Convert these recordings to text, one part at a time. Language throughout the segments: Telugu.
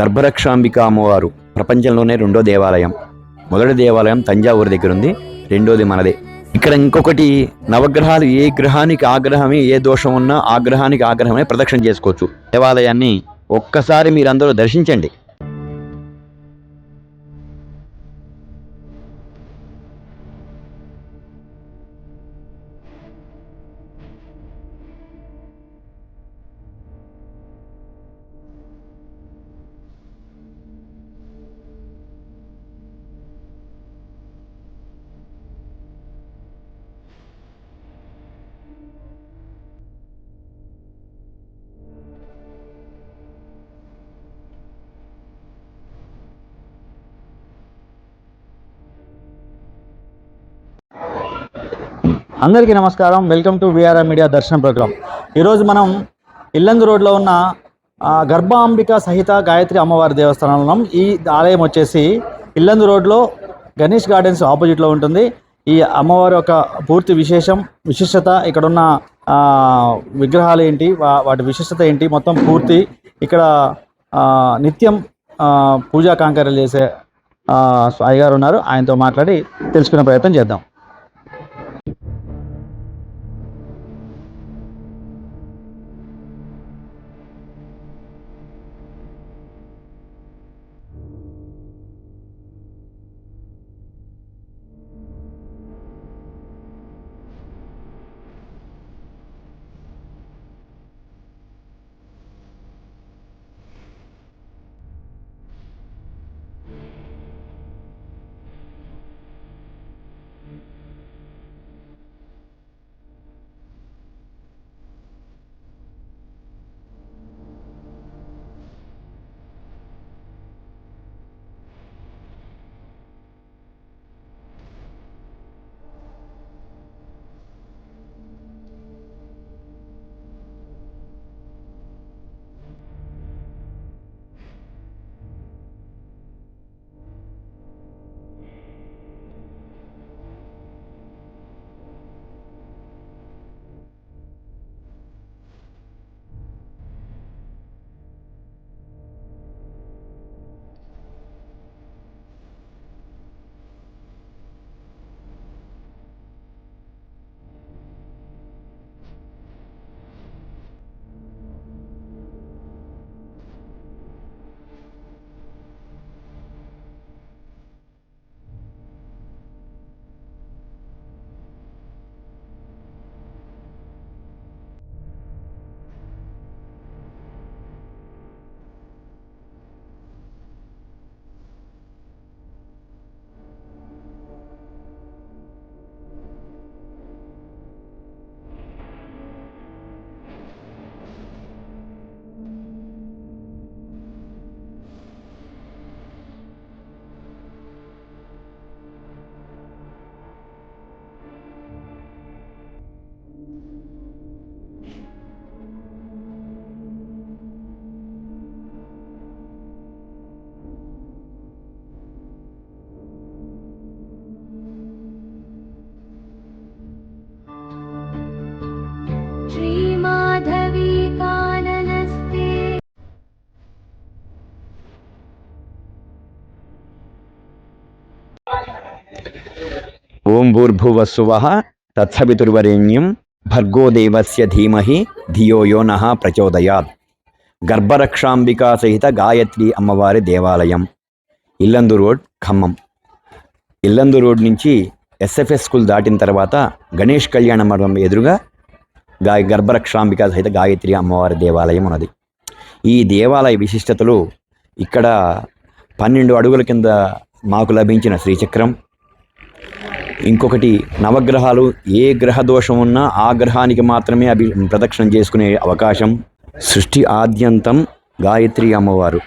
గర్భరక్షాంబిక అమ్మవారు. ప్రపంచంలోనే రెండో దేవాలయం. మొదటి దేవాలయం తంజావూరు దగ్గర ఉంది రెండోది మనదే. ఇక్కడ ఇంకొకటి నవగ్రహాలు ఏ గ్రహానికి ఆగ్రహమే ఏ దోషం ఉన్నా ఆ గ్రహానికి ఆ ప్రదక్షిణ చేసుకోవచ్చు. దేవాలయాన్ని ఒక్కసారి మీరందరూ దర్శించండి. అందరికీ నమస్కారం. వెల్కమ్ టు విఆర్ఆర్ మీడియా దర్శనం ప్రోగ్రామ్. ఈరోజు మనం ఇల్లందు రోడ్లో ఉన్న గర్భాంబిక సహిత గాయత్రి అమ్మవారి దేవస్థానంలో ఈ ఆలయం వచ్చేసి ఇల్లందు రోడ్లో గణేష్ గార్డెన్స్ ఆపోజిట్లో ఉంటుంది. ఈ అమ్మవారి యొక్క పూర్తి విశేషం విశిష్టత ఇక్కడున్న విగ్రహాలు ఏంటి వా- వాటి విశిష్టత ఏంటి మొత్తం పూర్తి ఇక్కడ నిత్యం పూజా కాంకర్యలు చేసే ఆ, గారు ఉన్నారు. ఆయనతో మాట్లాడి తెలుసుకునే ప్రయత్నం చేద్దాం. श्रीमाधवी काननस्ते ఓం భూర్భువస్సువ తత్సవితుర్వరేణ్యం భర్గో దేవస్య ధీమహి ధియో యో నః ప్రచోదయాత్ గర్భరక్షాంబికా సహిత గాయత్రి అమ్మవారి దేవాలయం ఇల్లందు రోడ్ ఖమ్మం ఇల్లందు రోడ్ నుంచి ఎస్ఎఫ్ఎస్ స్కూల్ దాటిన తర్వాత గణేష్ కళ్యాణ మండపం ఎదురుగా గా గర్భరక్షాంబికా సహిత గాయత్రి అమ్మవారి దేవాలయం ఉన్నది. ఈ దేవాలయ విశిష్టతలు ఇక్కడ పన్నెండు అడుగుల కింద మాకు లభించిన శ్రీచక్రం. ఇంకొకటి నవగ్రహాలు ఏ గ్రహ దోషం ఉన్నా ఆ గ్రహానికి మాత్రమే అభి ప్రదక్షిణం చేసుకునే అవకాశం సృష్టి ఆద్యంతం గాయత్రి అమ్మవారు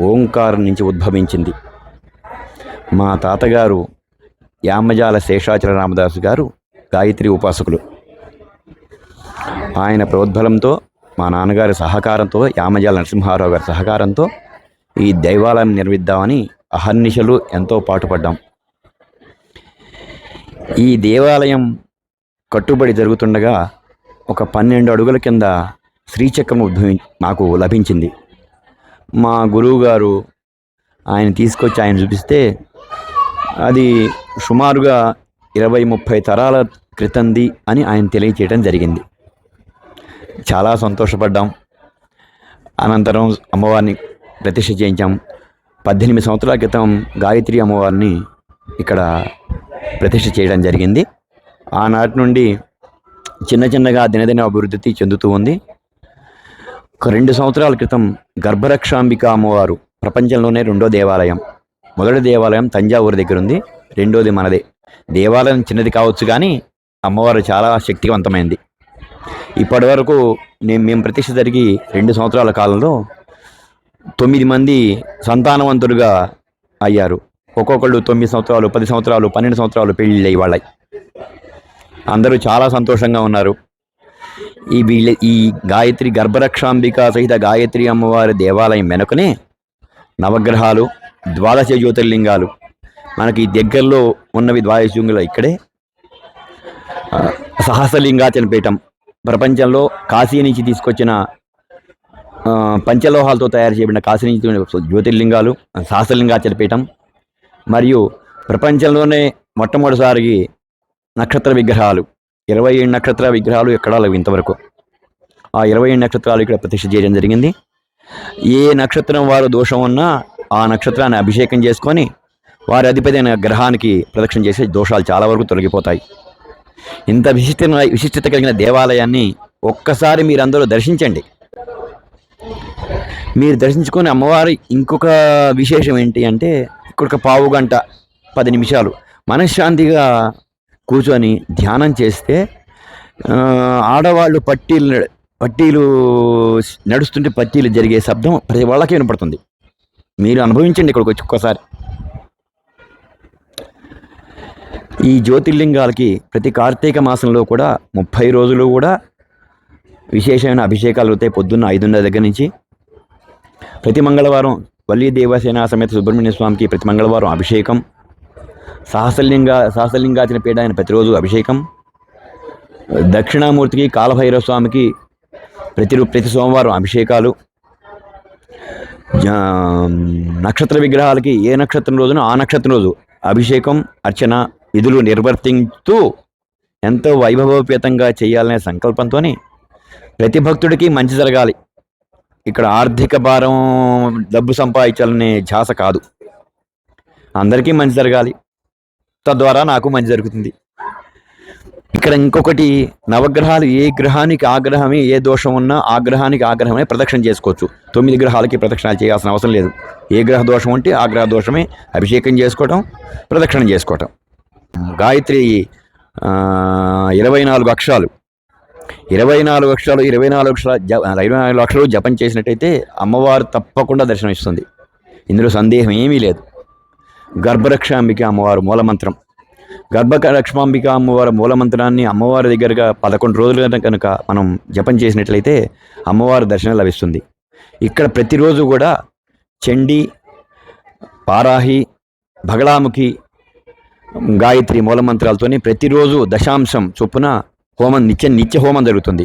ఓంకారం నుంచి ఉద్భవించింది. మా తాతగారు యామజాల శేషాచల రామదాసు గారు గాయత్రి ఉపాసకులు. ఆయన ప్రోద్బలంతో మా నాన్నగారి సహకారంతో యామజాల నరసింహారావు గారి సహకారంతో ఈ దైవాలయం నిర్మిద్దామని అహర్నిశలు ఎంతో పాటుపడ్డాం. ఈ దేవాలయం కట్టుబడి జరుగుతుండగా ఒక పన్నెండు అడుగుల కింద శ్రీచక్రం ఉద్భవి నాకు లభించింది. మా గురువు గారు ఆయన తీసుకొచ్చి ఆయన చూపిస్తే అది సుమారుగా ఇరవై ముప్పై తరాల క్రితంది అని ఆయన తెలియచేయడం జరిగింది. చాలా సంతోషపడ్డాం. అనంతరం అమ్మవారిని ప్రతిష్ఠ చేయించాం. పద్దెనిమిది సంవత్సరాల క్రితం గాయత్రి అమ్మవారిని ఇక్కడ ప్రతిష్ఠ చేయడం జరిగింది. ఆనాటి నుండి చిన్న చిన్నగా దినదిన అభివృద్ధి చెందుతూ ఉంది. ఒక రెండు సంవత్సరాల క్రితం గర్భరక్షాంబిక అమ్మవారు ప్రపంచంలోనే రెండో దేవాలయం. మొదటి దేవాలయం తంజావూరు దగ్గర ఉంది. రెండోది మనదే. దేవాలయం చిన్నది కావచ్చు కానీ అమ్మవారు చాలా శక్తివంతమైంది. ఇప్పటి వరకు నేను మేము ప్రతిష్ట జరిగి రెండు సంవత్సరాల కాలంలో తొమ్మిది మంది సంతానవంతులుగా అయ్యారు. ఒక్కొక్కళ్ళు తొమ్మిది సంవత్సరాలు పది సంవత్సరాలు పన్నెండు సంవత్సరాలు పెళ్ళిళ్ళు ఇవాళ అందరూ చాలా సంతోషంగా ఉన్నారు. ఈ వీళ్ళ ఈ గాయత్రి గర్భరక్షాంబిక సహిత గాయత్రి అమ్మవారి దేవాలయం వెనుకనే నవగ్రహాలు ద్వాదశ జ్యోతిర్లింగాలు. మనకి దగ్గరలో ఉన్నవి ద్వాదశ జ్యోతిర్లింగాలు ఇక్కడే. సహస్రలింగాచనపీఠం పీఠం. ప్రపంచంలో కాశీ నుంచి తీసుకొచ్చిన పంచలోహాలతో తయారు చేయబడిన కాశీ నుంచి జ్యోతిర్లింగాలు శాస్త్రలింగాచలపీఠం మరియు ప్రపంచంలోనే మొట్టమొదటిసారి నక్షత్ర విగ్రహాలు ఇరవై ఏడు నక్షత్ర విగ్రహాలు ఎక్కడా లేవు ఇంతవరకు. ఆ ఇరవై ఏడు నక్షత్రాలు ఇక్కడ ప్రతిష్ఠ చేయడం జరిగింది. ఏ నక్షత్రం వారు దోషం ఉన్నా ఆ నక్షత్రాన్ని అభిషేకం చేసుకొని వారి అధిపతి అయిన గ్రహానికి ప్రదక్షిణ చేసే దోషాలు చాలా వరకు తొలగిపోతాయి. ఇంత విశిష్ట విశిష్టత కలిగిన దేవాలయాన్ని ఒక్కసారి మీరందరూ దర్శించండి. మీరు దర్శించుకుని అమ్మవారి ఇంకొక విశేషం ఏంటి అంటే ఇక్కడ ఒక పావు గంట పది నిమిషాలు మనశ్శాంతిగా కూర్చొని ధ్యానం చేస్తే ఆడవాళ్ళు పట్టీలు పట్టీలు నడుస్తుంటే పట్టీలు జరిగే శబ్దం ప్రతి వాళ్ళకే వినపడుతుంది. మీరు అనుభవించండి ఇక్కడికి వచ్చి ఒక్కసారి. ఈ జ్యోతిర్లింగాలకి ప్రతి కార్తీక మాసంలో కూడా ముప్పై రోజులు కూడా విశేషమైన అభిషేకాలు అవుతాయి పొద్దున్న ఐదున్నర దగ్గర నుంచి. ప్రతి మంగళవారం వల్లి దేవసేన సమేత సుబ్రహ్మణ్య స్వామికి ప్రతి మంగళవారం అభిషేకం. సహస్రలింగ సహస్రలింగాచిన పీఠ ఆయన ప్రతిరోజు అభిషేకం. దక్షిణామూర్తికి కాలభైరవ స్వామికి ప్రతి ప్రతి సోమవారం అభిషేకాలు. నక్షత్ర విగ్రహాలకి ఏ నక్షత్రం రోజున ఆ నక్షత్రం రోజు అభిషేకం అర్చన విధులు నిర్వర్తించుతూ ఎంతో వైభవోపేతంగా చేయాలనే సంకల్పంతో ప్రతి భక్తుడికి మంచి జరగాలి. ఇక్కడ ఆర్థిక భారం డబ్బు సంపాదించాలనే ఝాస కాదు. అందరికీ మంచి జరగాలి. తద్వారా నాకు మంచి జరుగుతుంది. ఇక్కడ ఇంకొకటి నవగ్రహాలు ఏ గ్రహానికి ఆగ్రహమే ఏ దోషం ఉన్నా ఆ గ్రహానికి ఆగ్రహమే ప్రదక్షిణ చేసుకోవచ్చు. తొమ్మిది గ్రహాలకి ప్రదక్షిణాలు చేయాల్సిన అవసరం లేదు. ఏ గ్రహ దోషం ఉంటే ఆ గ్రహ దోషమే అభిషేకం చేసుకోవటం ప్రదక్షిణ చేసుకోవటం. గాయత్రి ఇరవై నాలుగు అక్షరాలు. ఇరవై నాలుగు అక్షరాలు ఇరవై నాలుగు అక్షరాలు ఇరవై నాలుగు అక్షరాలు జపం చేసినట్టయితే అమ్మవారు తప్పకుండా దర్శనమిస్తుంది. ఇందులో సందేహం ఏమీ లేదు. గర్భరక్షాంబిక అమ్మవారు మూలమంత్రం. గర్భరక్షాంబిక అమ్మవారి మూలమంత్రాన్ని అమ్మవారి దగ్గరగా పదకొండు రోజులు కనుక మనం జపం చేసినట్లయితే అమ్మవారి దర్శనం లభిస్తుంది. ఇక్కడ ప్రతిరోజు కూడా చండి పారాహి బగళాముఖి గాయత్రి మూలమంత్రాలతోని ప్రతిరోజు దశాంశం చొప్పున హోమం నిత్య నిత్య హోమం జరుగుతుంది.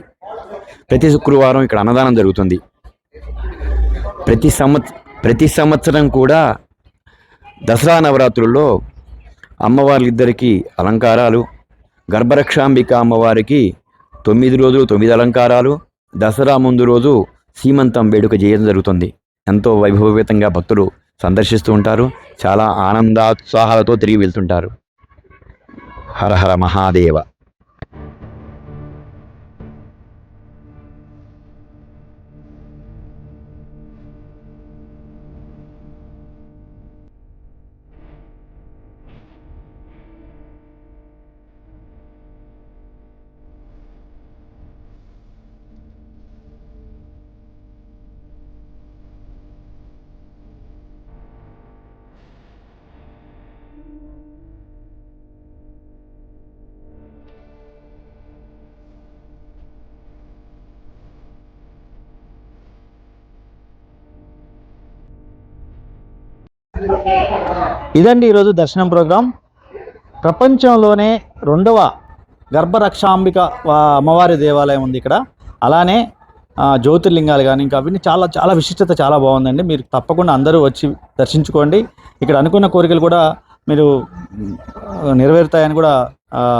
ప్రతి శుక్రవారం ఇక్కడ అన్నదానం జరుగుతుంది. ప్రతి సంవత్ ప్రతి సంవత్సరం కూడా దసరా నవరాత్రుల్లో అమ్మవార్లిద్దరికీ అలంకారాలు గర్భరక్షాంబిక అమ్మవారికి తొమ్మిది రోజులు తొమ్మిది అలంకారాలు దసరా ముందు రోజు సీమంతం వేడుక చేయడం జరుగుతుంది. ఎంతో వైభవపేతంగా భక్తులు సందర్శిస్తూ ఉంటారు. చాలా ఆనందోత్సాహాలతో తిరిగి వెళ్తుంటారు. హర హర మహాదేవ. ఇదండి ఈరోజు దర్శనం ప్రోగ్రాం. ప్రపంచంలోనే రెండవ గర్భరక్షాంబిక వా- అమ్మవారి దేవాలయం ఉంది ఇక్కడ. అలానే జ్యోతిర్లింగాలు కానీ ఇంకా అవన్నీ చాలా చాలా విశిష్టత చాలా బాగుందండి. మీరు తప్పకుండా అందరూ వచ్చి దర్శించుకోండి. ఇక్కడ అనుకున్న కోరికలు కూడా మీరు నెరవేరుతాయని కూడా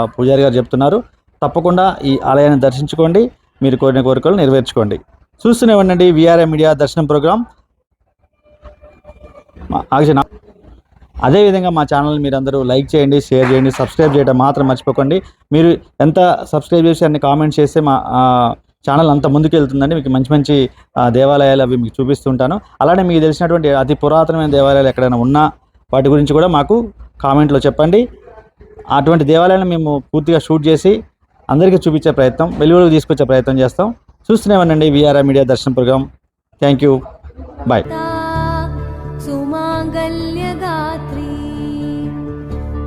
పూజారి గారు చెప్తున్నారు. తప్పకుండా ఈ ఆలయాన్ని దర్శించుకోండి. మీరు కోరిన కోరికలు నెరవేర్చుకోండి. చూస్తూనే ఉండండి విఆర్ఏ మీడియా దర్శనం ప్రోగ్రాం. మా- అదేవిధంగా మా ఛానల్ మీరు అందరూ లైక్ చేయండి షేర్ చేయండి సబ్స్క్రైబ్ చేయడం మాత్రం మర్చిపోకండి. మీరు ఎంత సబ్స్క్రైబ్ చేసి అన్ని కామెంట్స్ చేస్తే మా ఛానల్ అంత ముందుకు వెళ్తుందండి. మీకు మంచి మంచి దేవాలయాలు అవి మీకు చూపిస్తుంటాను. అలానే మీకు తెలిసినటువంటి అతి పురాతనమైన దేవాలయాలు ఎక్కడైనా ఉన్నా వాటి గురించి కూడా మాకు కామెంట్లో చెప్పండి. అటువంటి దేవాలయాలను మేము పూర్తిగా షూట్ చేసి అందరికీ చూపించే ప్రయత్నం వెలుగులోకి తీసుకొచ్చే ప్రయత్నం చేస్తాం. చూస్తూనే ఉండండి విఆర్ఆర్ మీడియా దర్శన ప్రోగ్రామ్ థ్యాంక్ యూ బాయ్